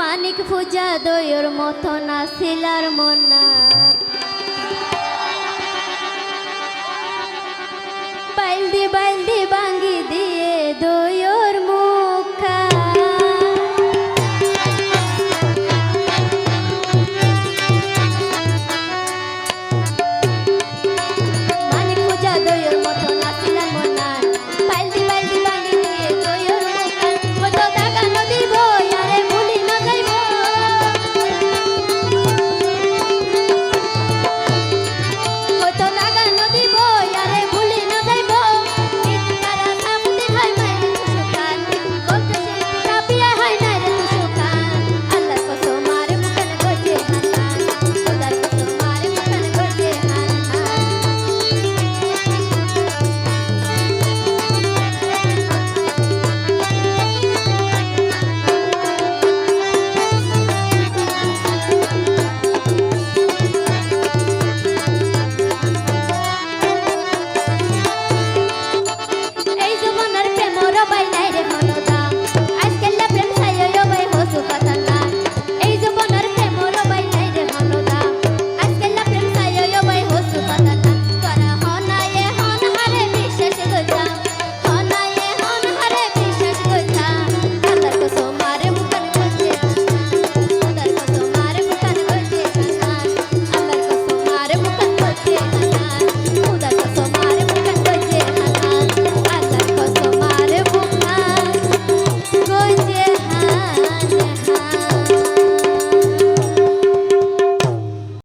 মানিক পূজা দয়ের মতো না শিলার মনা। বাইল দি বাইল দি বাঙ্গি দি